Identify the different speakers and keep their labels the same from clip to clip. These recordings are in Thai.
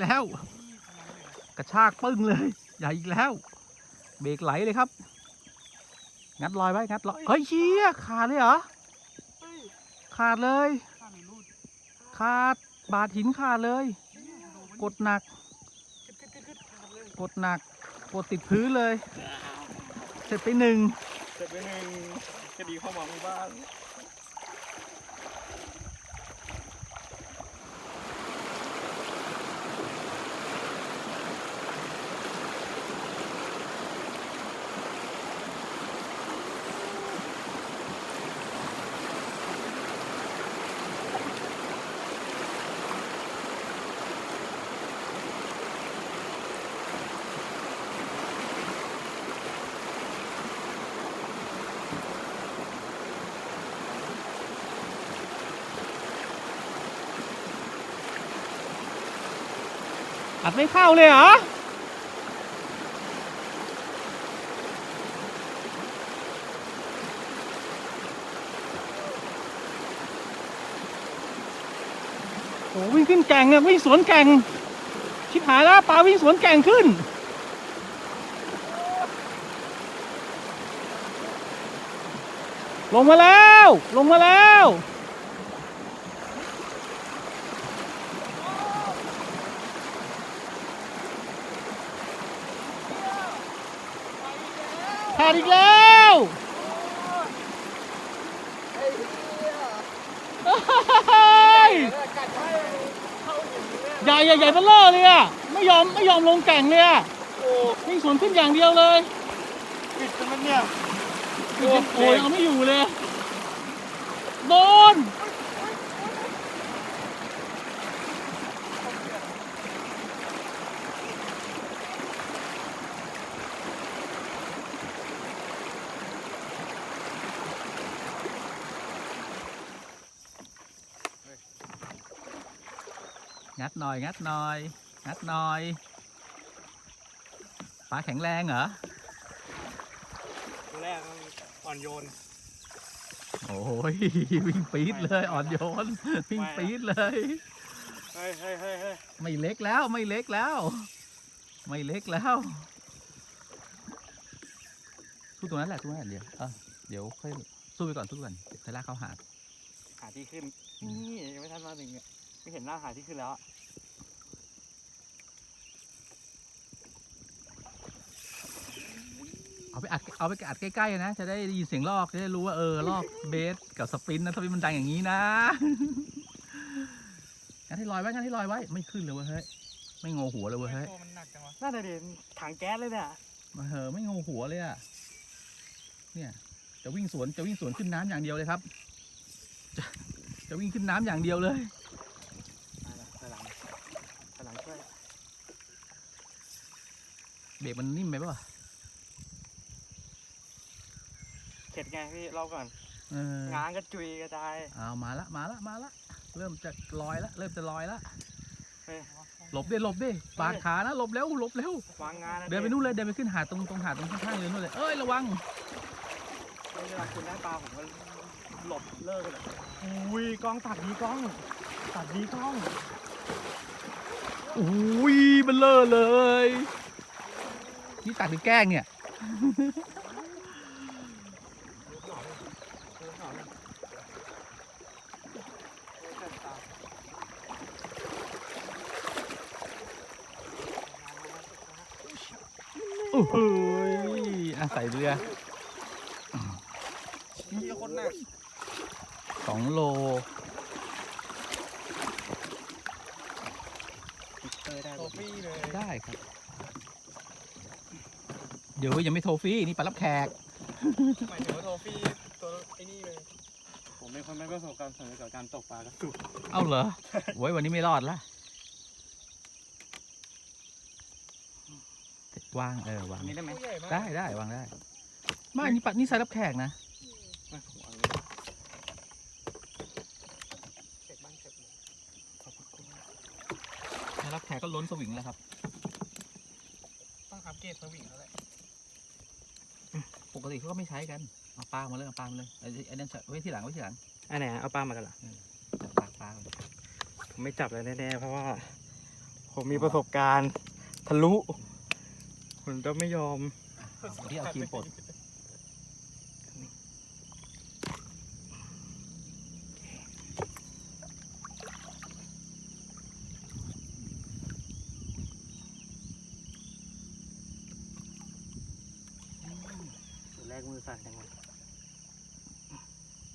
Speaker 1: แล้ว กระชากปึ้งเลย ใหญ่อีกแล้ว เบรกไหลเลยครับ งัดลอยไว้งัดลอยเฮ้ยเชี่ยขาดเลยเหรอขาดเลย
Speaker 2: ขาด
Speaker 1: บาดหินขาดเลย กดหนัก กดหนัก กดติดพื้นเลย เสร็จไปหนึ่ง
Speaker 2: เสร็จไปหนึ่งคดีเข้ามาหมู่บ้าน
Speaker 1: อัดไม่เข้าเลยเหรอโอ้วิ่งขึ้นแก่งอะวิ่งสวนแก่ง ชิบหายแล้วปลาวิ่งสวนแก่งขึ้นลงมาแล้ว ลงมาแล้ว ขาดอีกแล้วเฮ้ย
Speaker 2: กัดให้เข้าหินเนี่ย
Speaker 1: ใหญ่ใหญ่ใหญ่เบ้อเร่อเลยอะไม่ยอมไม่ยอมลงแก่งเลยอะ
Speaker 2: โอ้
Speaker 1: วิ่งสวนขึ้นอย่างเดียวเลย
Speaker 2: ปิดกันมันเนี่ย
Speaker 1: โอ้โหเอาไม่อยู่เลย โดน หน่อย งัดหน่อย งัดหน่อยปลาแข็งแรงเหรอ
Speaker 2: ตัวแรกมันอ่อนโยน
Speaker 1: โอ้ยวิ่งปี๊ดเลย อ่อนโยน วิ่งปี๊ดเลย
Speaker 2: เฮ้ยเฮ้ยเฮ้ยเฮ้ย
Speaker 1: ไม่เล็กแล้วไม่เล็กแล้ว ไม่เล็กแล้วสู้ตรงนั้นแหละสู้ตรงนั้นแหละเดี๋ยวเออเดี๋ยวค่อยสู้ไปก่อนสู้ไปก่อนเดี๋ยวค่อยลากเข้าหาด
Speaker 2: หาที่ขึ้น นี่ยังไม่ทันมาถึงเนี่ยไม่เห็นหน้าหาที่ขึ้นแล้วอะ
Speaker 1: เอาไปอัดเอาไปอัดใกล้ๆนะ จะได้ยินเสียงลอกจะได้รู้ว่าเออลอกเบสกับสปรินต์นะสปรินต์มันดังอย่างนี้นะงั้นให้ลอยไว้งั้นให้ลอยไว้ไม่ขึ้นเลยเว้ยเฮ้ยไม่งอหัวเลยเว้ยเฮ้ย
Speaker 2: ตัวมันหนักจังวะน่าจะเด่นถังแก๊สเลยเนี่ย
Speaker 1: มาเหอะไม่งอหัวเลยอะเนี่ยจะวิ่งสวนจะวิ่งสวนขึ้นน้ำอย่างเดียวเลยครับ จะจะวิ่งขึ้นน้ำอย่างเดียวเลย
Speaker 2: มาแล้วถอยหลังถอยหลังช่วย
Speaker 1: เบรกมันนิ่มไปป่ะ
Speaker 2: เข็ดไงพี่เรอบก่อน
Speaker 1: เออ
Speaker 2: ง้างก็จุยกระจาย
Speaker 1: เอามาละมาละมาละเริ่มจะลอยละเริ่มจะลอยละ
Speaker 2: เฮ้ย
Speaker 1: หลบดิหลบดิปาดขานะหลบเร็วหลบเร็ว
Speaker 2: วางงาน
Speaker 1: เดินไปนู่นเลยเดินไปขึ้นหาดตรงตรงหาดตรงข้างๆเลยนู่นเลยเอ้ยระวัง
Speaker 2: เวลาคุณได้ปลาผมก็หลบเลิกเลยอุ้ยกล้องตัดดีกล้องตัดดีกล้อง
Speaker 1: อุ้ยมันเลอะเลย นี่ตัดหรือแกล้งเนี่ย โอ้โหอาศัยเรือ
Speaker 2: นี่คนหนัก
Speaker 1: สองโล
Speaker 2: เออได้โทฟี่เลย
Speaker 1: ได้ครับ เดี๋ยวยังไม่โทรฟรีนี่ปลารับแขก
Speaker 2: หมายถึงว่าโทฟี่ตัวไอ้นี่เลย ผมเป็นคนไม่ประสบการณ์สำเร็จกับการตกปลากระสุน
Speaker 1: เอาเหรอ โว้ยวันนี้ไม่รอดละ วางเออวาง
Speaker 2: นี่ได้ไหม
Speaker 1: ได้ได้วางได้ไม่นี่ปัดนี่ใส่รับแขกนะ
Speaker 2: ไม่ผมวางเลยเก็บบ้านเก็บเลยขอบคุณมาก
Speaker 1: ใส่รับแขกก็ล้นสวิงแล้วครับ
Speaker 2: ต้องอัปเกรดสวิงแล้วแหละ
Speaker 1: ปกติเขาก็ไม่ใช้กันเอาปลามาเลยเอาปลามาเลยไอ้ไอ้นั่นไว้ที่หลังไว้ที่หลัง
Speaker 2: อันไหนเอาปลามากันเหรอ
Speaker 1: จับปลาปลา
Speaker 2: ผมไม่จับเลยแน่ๆเพราะว่าผผมมีประสบการณ์ทะลุ ผมจะไม่ยอม
Speaker 1: ที่เอาครีมปลด
Speaker 2: แรกมือสั่นจังเลย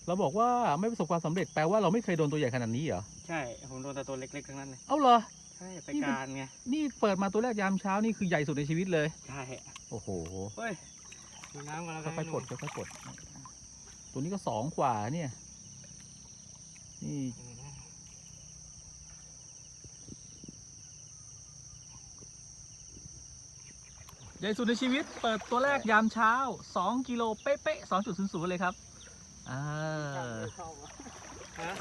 Speaker 1: เราบอกว่าไม่ประสบความสำเร็จแปลว่าเราไม่เคยโดนตัวใหญ่ขนาดนี้เหรอ
Speaker 2: ใช่ ผมโดนแต่ตัวเล็กๆทั้งนั้นเลย
Speaker 1: เอ้าเหรอ
Speaker 2: ใช่ไป
Speaker 1: นี่มัน
Speaker 2: การไง
Speaker 1: นี่เปิดมาตัวแรกยามเช้านี่คือใหญ่สุดในชีวิตเลย
Speaker 2: ใช่
Speaker 1: โอ้โห
Speaker 2: เฮ้ยดูน้ำกันแล้วกัน
Speaker 1: ค่อยๆปลดค่อยๆปลดตัวนี้ก็สองกว่าเนี่ยนี่
Speaker 2: อืม
Speaker 1: ใหญ่สุดในชีวิตเปิดตัวแรกยามเช้า 2 กิโลเป๊ะๆ2.00 เลยครับ อ่า
Speaker 2: ฮะ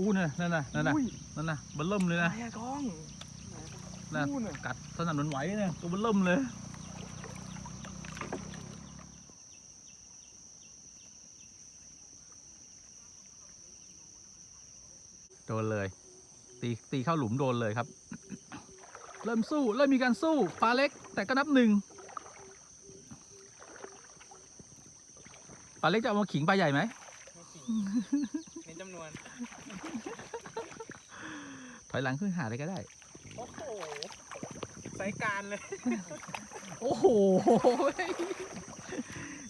Speaker 1: อู้นั่นน่ะนั่นน่ะนั่นน่ะ
Speaker 2: อุ้ย
Speaker 1: นั่นน่ะเบันเริ่มเลย
Speaker 2: อะไร
Speaker 1: นะ
Speaker 2: อะกล้อง
Speaker 1: น่ะ
Speaker 2: นู่นน่ะ
Speaker 1: กัดสนั่นหวันไหวเนี่ยตัวเบันเริ่มเลยโดนเลย ตีตีเข้าหลุมโดนเลยครับ เริ่มสู้เริ่มมีการสู้ปลาเล็ก แต่ก็นับหนึ่งปลาเล็กจะเอามาขิงปลาใหญ่ไหม
Speaker 2: เห็นจำนวน
Speaker 1: ถอยหลังขึ้นหาเลยก็ได้
Speaker 2: โอ้โหสายการเลย
Speaker 1: โอ้โห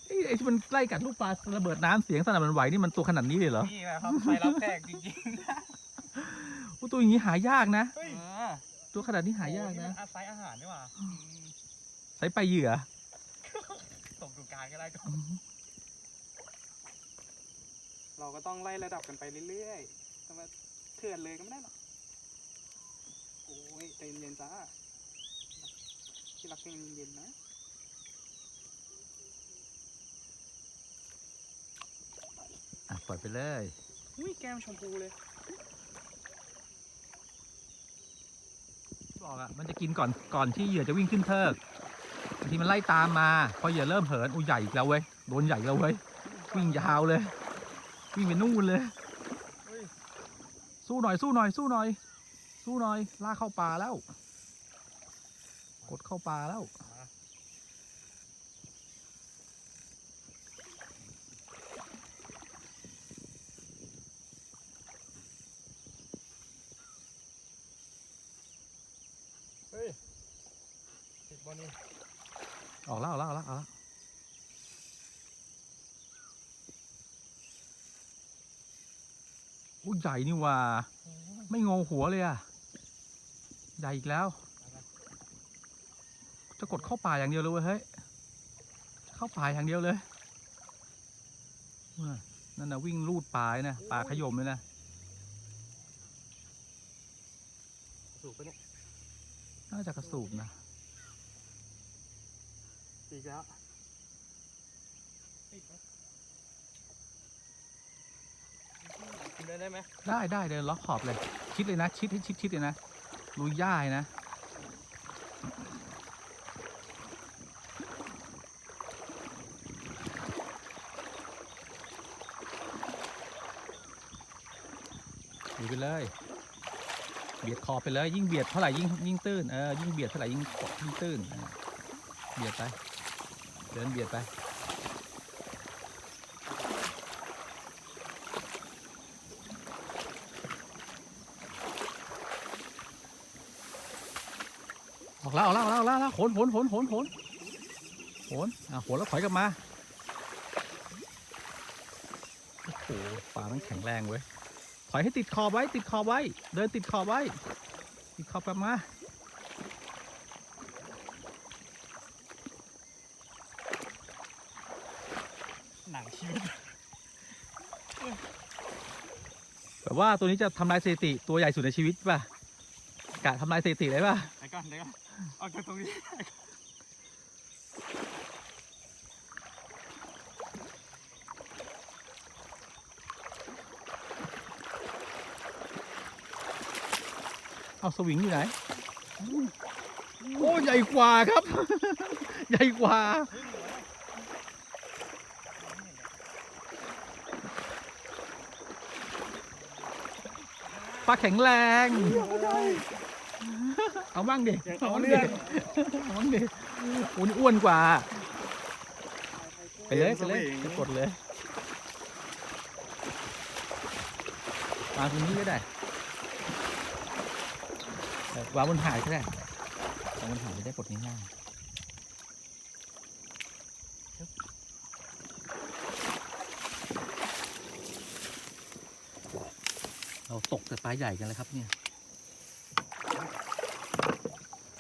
Speaker 1: ไอ้ไอ้ที่มันใกล้กัดลูกปลาระเบิดน้ำเสียงสนั่นหวันไหวนี่มันตัวขนาดนี้เลยเหรอ
Speaker 2: นี่แหละครับไฟรับแขกจริง
Speaker 1: โอ้ตัวอย่างนี้หายากนะ
Speaker 2: ๆเฮ้ย
Speaker 1: ตัวขนาดนี้หายากนะ
Speaker 2: อาศัยอาหารนี่หว่า
Speaker 1: ใส่ไปเหยื่อ
Speaker 2: ตกดูการก็ได้ก็เราก็ต้องไล่ระดับกันไปเรื่อยๆจะมา เถื่อนเลยก็ไม่ได้หรอกโอ้ยใจเย็นๆจ้าที่รักเพลงเย็นๆนะ
Speaker 1: อะปล่อยไปเลย
Speaker 2: อุ้ยแก้มชมพูเลย
Speaker 1: บอกอะมันจะกินก่อนก่อนที่เหยื่อจะวิ่งขึ้นเทิกบางทีมันไล่ตามมา พอเหยื่อเริ่มเหินอุ้ยใหญ่อีกแล้วเว้ยโดนใหญ่อีกแล้วเว้ยวิ่งยาวเลย วิ่งไปนู่นเลย
Speaker 2: เฮ้ย
Speaker 1: สู้หน่อยสู้หน่อยสู้หน่อย สู้หน่อยลากเข้าป่าแล้ว กดเข้าป่าแล้ว
Speaker 2: เฮ้ยติดบอลนี่
Speaker 1: ออกแล้วออกแล้วออกแล้วออกแล้วอุ้ย ใหญ่นี่หว่า ไม่งอหัวเลยอะ ใหญ่อีกแล้ว จะกดเข้าป่าอย่างเดียวเลยเว้ยเฮ้ยเข้าป่าอย่างเดียวเลยว่ะนั่นนะวิ่งลูดปลายนะปลาขยมเลยนะ
Speaker 2: สูบไปเนี่ย
Speaker 1: น่าจะกระสูบนะ
Speaker 2: อีกแล้ว เดินได้ไหม
Speaker 1: ได้ได้เดินล็อกขอบเลย ชิดเลยนะ ชิดให้ชิดชิดเลยนะลุยย่ายนะอยู่ไปเลย เบียดขอบไปเลย ยิ่งเบียดเท่าไหร่ยิ่งยิ่งตื้นเออยิ่งเบียดเท่าไหร่ยิ่งยิ่งตื้นเออเบียดไป เดินเบียดไป ออกแล้วออกแล้วออกแล้วออกแล้วออกแล้วโหนโหนโหนโหนโหนโหนอะโหนแล้วถอยกลับมาโอ้โหปลามันแข็งแรงเว้ยถอยให้ติดขอบไว้ ติดขอบไว้ เดินติดขอบไว้ ติดขอบกลับมา
Speaker 2: หนังชีวิต
Speaker 1: แบบว่าตัวนี้จะทำลายสถิติตัวใหญ่สุดในชีวิตป่ะกะทำลายสถิติเลยป่ะ
Speaker 2: เดี๋ยวก่อนเดี๋ยวก่อน ออกจากตรงนี้
Speaker 1: เอาสวิงอยู่ไหน โอ้ใหญ่กว่าครับ ใหญ่กว่าโลาแข็งแรง เอาบ้างดิ
Speaker 2: อยาก
Speaker 1: เอา
Speaker 2: เอา
Speaker 1: บ้าง
Speaker 2: เรื่
Speaker 1: ดิ
Speaker 2: อง
Speaker 1: เอาบ้างดิโอ้นี่อ้วนกว่า ไปเลยไปเลยไปกดเลยมาตรงนี้ก็ได้เออวางบนหายก็ได้วางบนหายจะได้กดง่ายๆเราตกแต่ปลาใหญ่กันเลยครับเนี่ย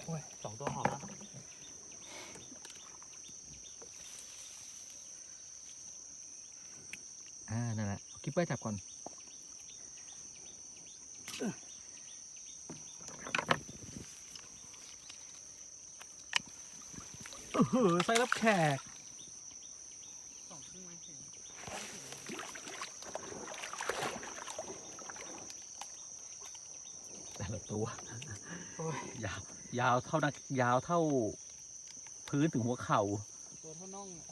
Speaker 2: โอ้ยสองตัวหอมแล้ว
Speaker 1: อ่า นั่นแหละคิปเปอร์จับก่อน เออไส้รับแขก
Speaker 2: สองครึ่งไหมเห็น
Speaker 1: แต่ละตัว
Speaker 2: โอ้ย
Speaker 1: ยาว ยาวเท่านักยาวเท่า พื้นถึงหัวเข่า
Speaker 2: ตัวเท่าน่องอะ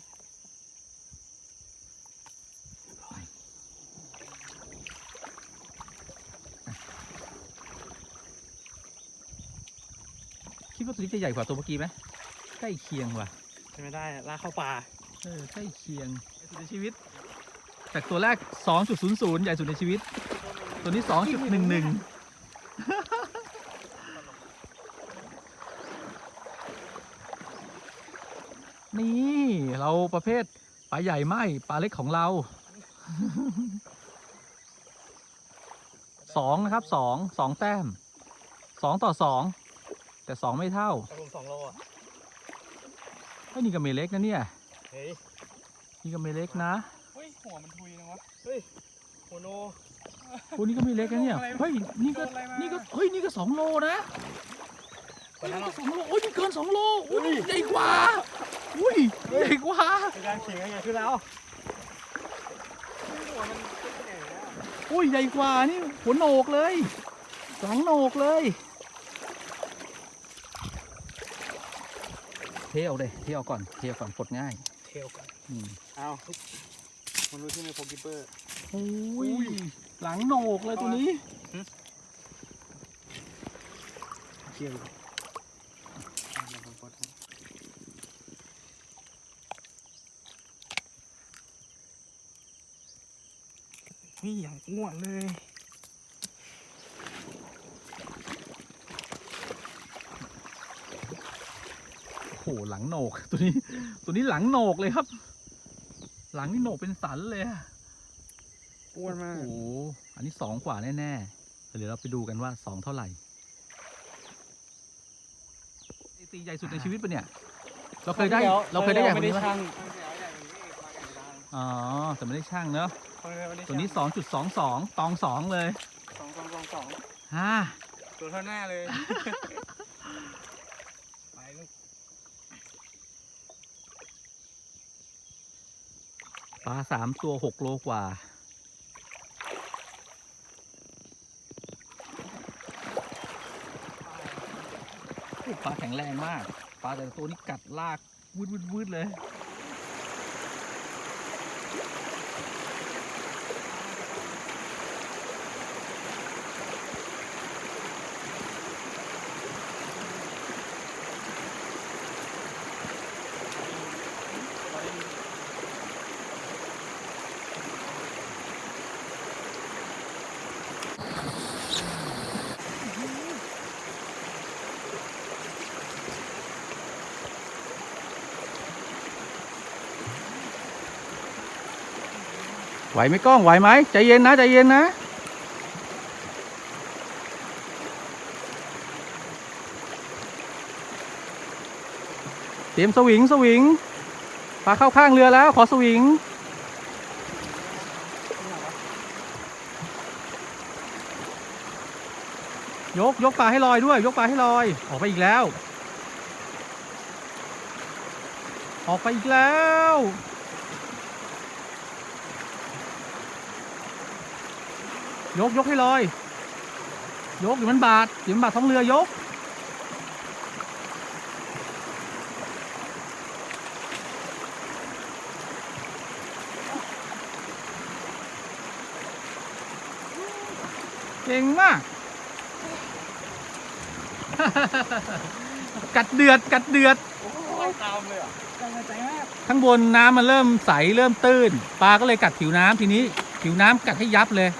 Speaker 1: คิดว่า ตัวนี้จะใหญ่กว่าตัวเมื่อกี้ไหมใกล้เคียงว่ะ
Speaker 2: ใช่ไม่ได้อะลากเข้าป่า
Speaker 1: เออใกล้เคียงใหญ่สุดในชีวิต จากตัวแรก 2.00 ใหญ่สุดในชีวิต ตัวนี้ 2.11 นี่เราประเภทปลาใหญ่ไม่ปลาเล็กของเรา สองนะครับสองสองแต้มสองต่อสอง แต่สองไม่เท่า
Speaker 2: แต่ผมสองโลอะ
Speaker 1: เฮ้ยนี่ก็ไม่เล็กนะเนี่ย
Speaker 2: เฮ้ย
Speaker 1: นี่ก็ไม่เล็กนะ
Speaker 2: เฮ้ยหัวมันทุยนะวะ เฮ้ยโหโน
Speaker 1: โอ้นี่ก็ไม่เล็กนะเนี่ย
Speaker 2: โดนอะไร
Speaker 1: เฮ้ย นี่ก็
Speaker 2: โดนอะไรมา
Speaker 1: นี่ก็ เฮ้ย นี่ก็สองโลนะ
Speaker 2: ตอนนั้น
Speaker 1: นี่
Speaker 2: เรา
Speaker 1: ก็สองโลโอ้ยนี่เกินสองโลอุ้ย
Speaker 2: เฮ้ย
Speaker 1: ใหญ่กว่า อุ้ย ใหญ่กว่า
Speaker 2: เป็นการขิงกันไงขึ้นแล้วหัวมันเป็นแก่แล้ว
Speaker 1: อุ้ย ใหญ่กว่านี่หัวโหนกเลยหลังโหนกเลย เทเอาเลยเทเอาก่อนเทเอาก่อนปลดง่าย
Speaker 2: เทลกัน
Speaker 1: อืม
Speaker 2: เอามันรู้ที่ในโปรกิปเปอร์
Speaker 1: โอ้ยหลังโหนกเลยตัวนี้
Speaker 2: เกี่ยวนี่อย่างอ้วนเลย
Speaker 1: โอ้โหหลังโหนก ตัวนี้ ตัวนี้หลังโหนกเลยครับ หลังนี่โหนกเป็นสันเลยอะ
Speaker 2: อ้วนมาก
Speaker 1: โอ้โหอันนี้สองกว่าแน่ๆเดี๋ยวเราไปดูกันว่าสองเท่าไหร่ตีใหญ่สุดในชีวิตปะเนี่ย เราเคยได้เราเคยได้ใหญ่กว่านี้ปะ
Speaker 2: ช่าง
Speaker 1: อ๋อแต่ไม่ได้ช่างเนอะ
Speaker 2: ตั
Speaker 1: ตัวนี้สองจุดสองสองตองสองเลย
Speaker 2: สองสองสองสอง
Speaker 1: ฮ่า
Speaker 2: ตัวเท่าหน้าเลย ไปลูก
Speaker 1: ปลาสามตัวหกโลกว่า ปลาแข็งแรงมาก ปลาแต่ตัวนี้กัดลากวืดวืดวืดเลย ไหวไหมกล้องไหวไหมใจเย็นนะใจเย็นนะเตรียมสวิงสวิงปลาเข้าข้างเรือแล้ว ขอสวิงยกยกปลาให้ลอยด้วย ยกปลาให้ลอย ออกไปอีกแล้ว ออกไปอีกแล้ว ยกยกให้ลอย ยกเดี๋ยวมันบาดเดี๋ยวมันบาดท้องเรือยก เก่งมาก กัดเดือดกัดเดือด
Speaker 2: โอ้ยตามเลยอะใจใจมาก
Speaker 1: ข้างบนน้ำมันเริ่มใสเริ่มตื้น ปลาก็เลยกัดผิวน้ำทีนี้ ผิวน้ำกัดให้ยับเลย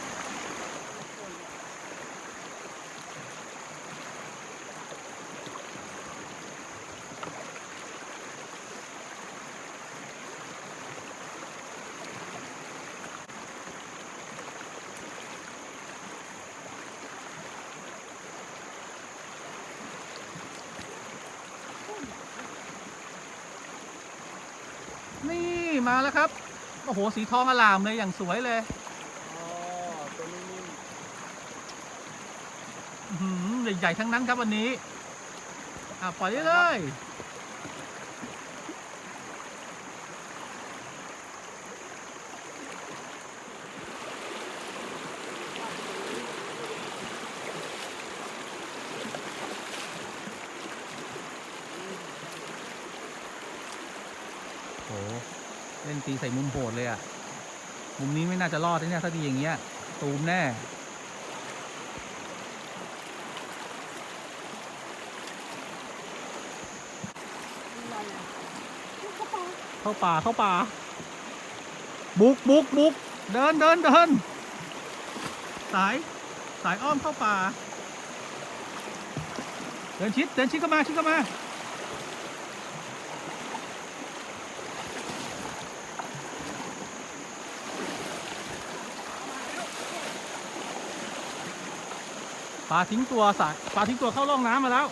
Speaker 1: นี่มาแล้วครับ โอ้โห สีทองอลามเลยอย่างสวยเลย
Speaker 2: อ๋อตัวนี้นิ่ม
Speaker 1: อื้อหือใหญ่ๆทั้งนั้นครับวันนี้ อะปล่อยได้เลยโห เล่นตีใส่มุมโหดเลยอะมุมนี้ไม่น่าจะรอดนะเนี่ยถ้าดีอย่างเงี้ย ตูมแน่เข้าป่าเข้าป่า บุกบุกบุกเดินเดินเดินสายสายอ้อมเข้าป่า เดินชิดเดินชิดเข้ามาชิดเข้ามา ปลาทิ้งตัวสายปลาทิ้งตัวเข้าร่องน้ำมาแล้ว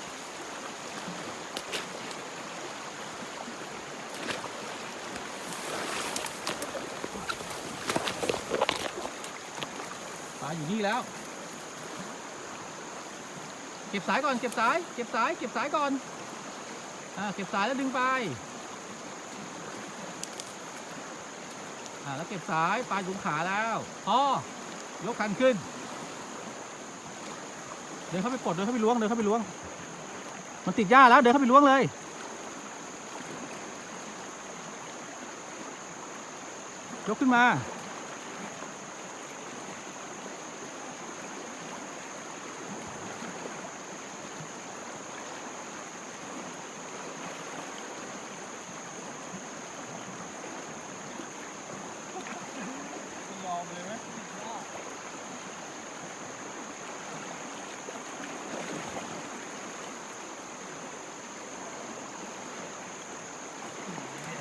Speaker 1: ปลาอยู่นี่แล้ว เก็บสายก่อน เก็บสาย เก็บสาย เก็บสายก่อน อ่า เก็บสายแล้วดึงไป อ่า แล้วเก็บสาย ปลาอยู่ขาแล้ว พอ ยกคันขึ้น ดินเข้าไปกดเดินเข้าไปล้วงเดินเข้าไปล้วง มันติดหญ้าแล้วเดินเข้าไปล้วงเลยยกขึ้นมา
Speaker 2: ยอมเลยไหม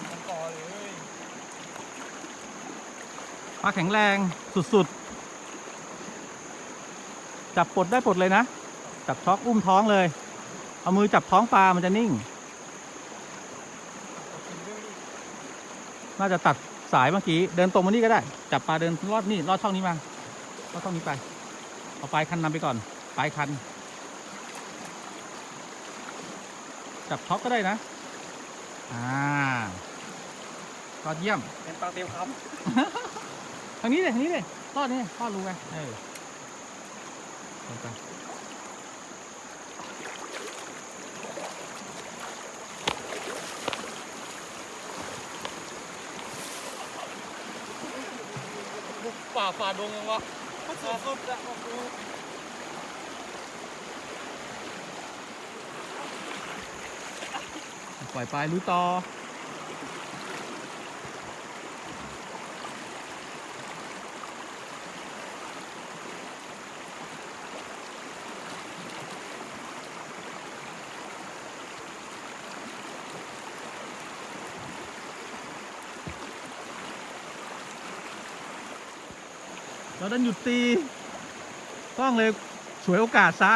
Speaker 2: มันต่อเลย
Speaker 1: ปลาแข็งแรงสุดๆ จับปลดได้ปลดเลยนะ จับช็อกอุ้มท้องเลย เอามือจับท้องปลามันจะนิ่ง น่าจะตัดสายเมื่อกี้ เดินตรงมานี่ก็ได้ จับปลาเดินลอดนี่ลอดช่องนี้มาลอดช่องนี้ไป เอาปลายคันนำไปก่อนปลายคัน จับช็อกก็ได้นะ อ่าก็เยี่ยม
Speaker 2: เป็นปลาเตรียมค
Speaker 1: ทางนี้เลยทางนี้เลยรอดนี่รอดรูไงเออลงไปำ
Speaker 2: ป่าฝ่าดงยังวะสุดสุดอะบอกดู
Speaker 1: ปล่อยปลายลุยต่อ ดันหยุดตี ต้องเลยฉวยโอกาสซะ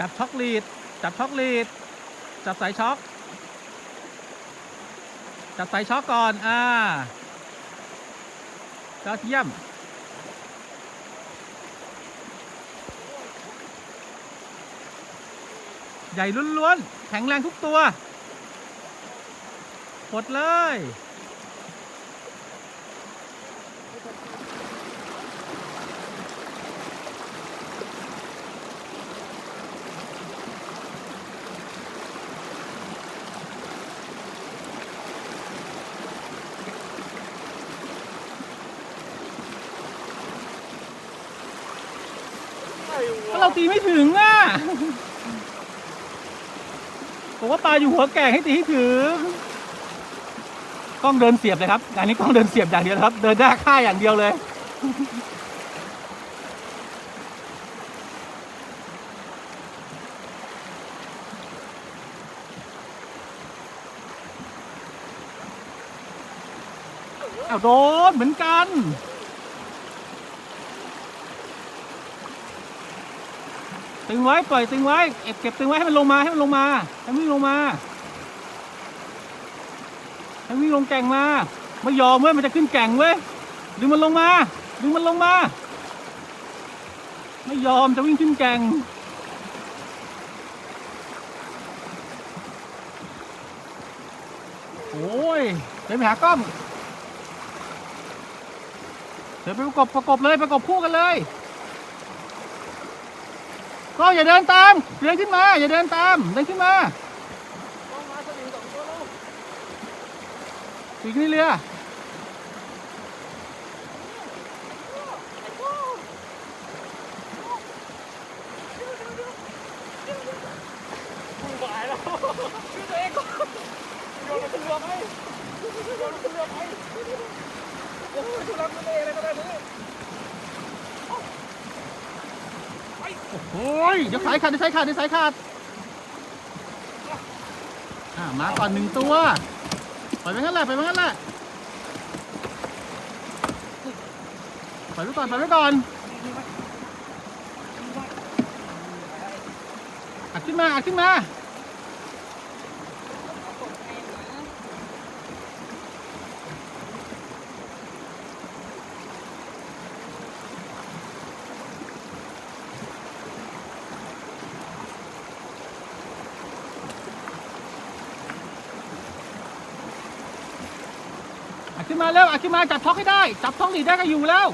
Speaker 1: จับช็อกลีด จับช็อกลีด จับสายช็อกจับสายช็อกก่อน อ่ายอดเยี่ยม ใหญ่ล้วนๆ แข็งแรงทุกตัวหมดเลย ก็เราตีไม่ถึงอะผมว่าปลาอยู่หัวแก่งให้ตีให้ถึงกล้องเดินเสียบเลยครับงานนี้กล้องเดินเสียบอย่างเดียวครับ เดินหน้าค่าอย่างเดียวเลยอ้าวโดนเหมือนกัน ตึงไว้ปล่อยตึงไว้เก็บเก็บตึงไว้ให้มันลงมาให้มันลงมาให้มันวิ่งลงมาให้มันวิ่งลงแก่งมาไม่ยอมเว้ยมันจะขึ้นแก่งเว้ยดึงมันลงมาดึงมันลงมา ไม่ยอมจะวิ่งขึ้นแก่งโอ้ยเดินไปหากล้องเดินไปประกบประกบเลยประกบคู่กันเลย ก็อย่าเดินตามเดินขึ้นมา อย่าเดินตามเดินขึ้นมา
Speaker 2: ต้องมาสลิงสองตัวลูก
Speaker 1: ถึงนี่เรือ
Speaker 2: มึงบายแล้วช่วยตัวเองก่อนโยนมันขึ้นเรือไปโยนมันขึ้นเรือไปโอ้ยทุลักทุเลอะไรก็ได้นี่
Speaker 1: โอ้ยเดี๋ยวสาย ขาดดีสายขาดอ่ามาก่อนหนึ่งตัวปล่อยไปงั้นแหละปล่อยไปงั้นแหละปล่อยไปก่อนปล่อยไปก่อนอัดขึ้นมาอัดขึ้นมาอัดขึ้น มาเร็วอัดขึ้นมาจับท็อกให้ได้ จับท็อกดีดได้ก็อยู่แล้ว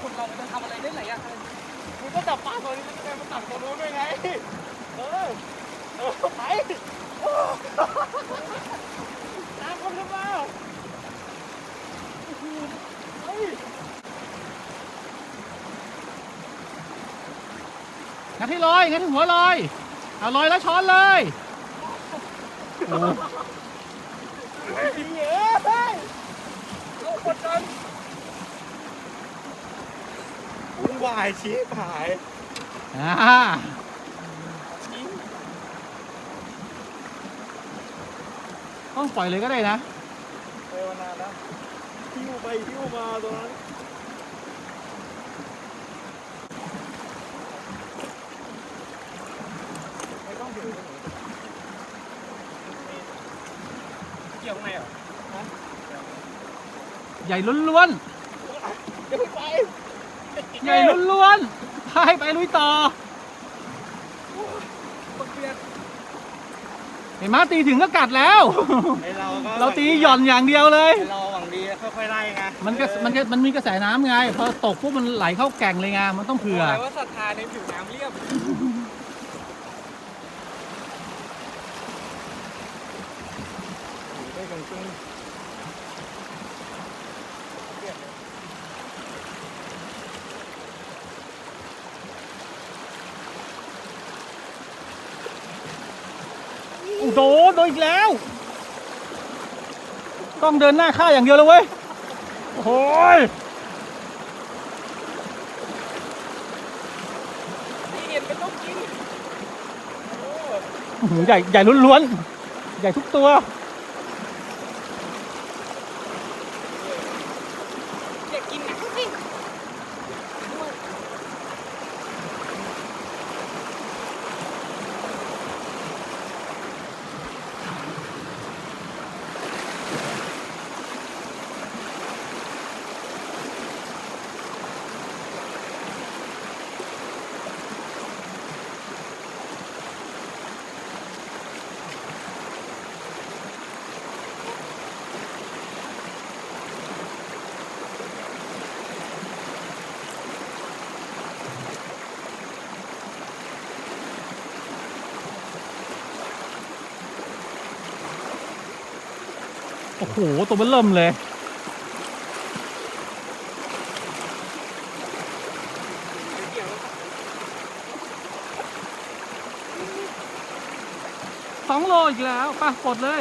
Speaker 2: คนเรามันจะทำอะไรได้หลายอย่างมึงก็จับปลาตัวนี้แล้วก็ไปมาตัดตัวนู้นด้วยไง เออเออไปโอ้ตามคนขึ้นมาโอ้โหเฮ้ย
Speaker 1: งัดให้ลอยงัดให้หัวลอย เอาลอยแล้วช้อนเลยโอ้
Speaker 2: เฮ้ยเฮ้ยเรากดดันวุ่นวายชี้หาย
Speaker 1: อ่าต้องปล่อยเลยก็ได้นะ
Speaker 2: ไปมานานแล้วหิ้วไปหิ้วมาตรงนั้นไม่ต้องถือเกี่ยวไงอะ
Speaker 1: ใหญ่ล้วน
Speaker 2: เดี๋ยวไป
Speaker 1: ๆใหญ่ล้วนๆไปไปลุยต่อ
Speaker 2: บักเบียด
Speaker 1: เห็นไหมตีถึงก็กัดแล้ว
Speaker 2: ไอเราก็
Speaker 1: เราตีหย่อนอย่างเดียวเลย
Speaker 2: ไอเราหวังดีค่อยๆไล่ไง
Speaker 1: มันก็มันก็มันมีกระแสน้ำไงพอตกปุ๊บมันไหลเข้าแก่งเลยไงมันต้องเผื่อ
Speaker 2: บอกเลยว่าศรัทธาในผิวน้ำเรียบได้กันครึ่ง
Speaker 1: อ้โหโดนอีกแล้ว ต้องเดินหน้าค่าอย่างเดียวเลยเว้ย โอ้โหย
Speaker 2: นี่เห็นเป็นต้องกินโอ้
Speaker 1: อื้อหือใหญ่ใหญ่ล้วนๆ ใหญ่ทุกตัว โอ้โหตัวมันเริ่มเลย
Speaker 2: เกี่ยวแล้ว
Speaker 1: สองโลอีกแล้วป่ะปลดเลย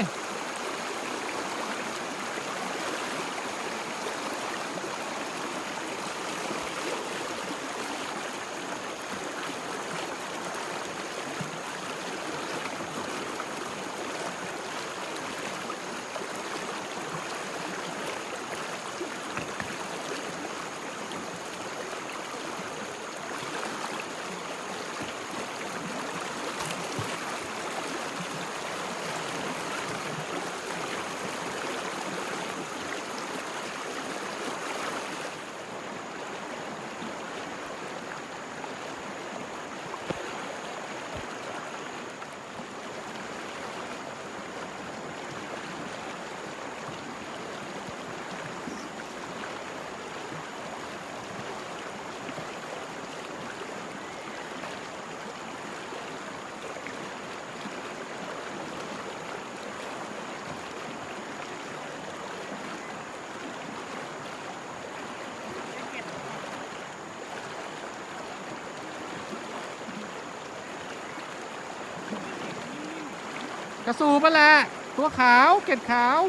Speaker 1: กระสูบไปแหละตัวขาวเกล็ดขาว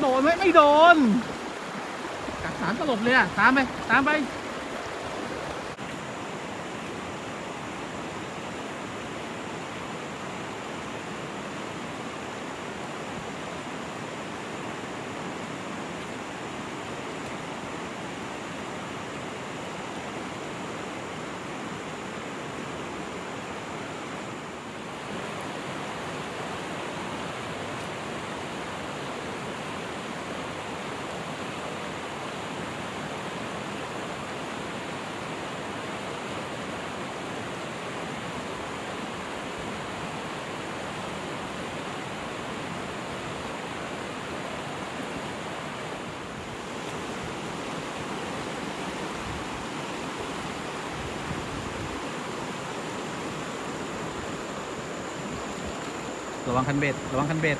Speaker 1: โดนไหมไม่โดนกัดสารตลบเลยอะตามไป ตามไป ระวังคันเบ็ด ระวังคันเบ็ด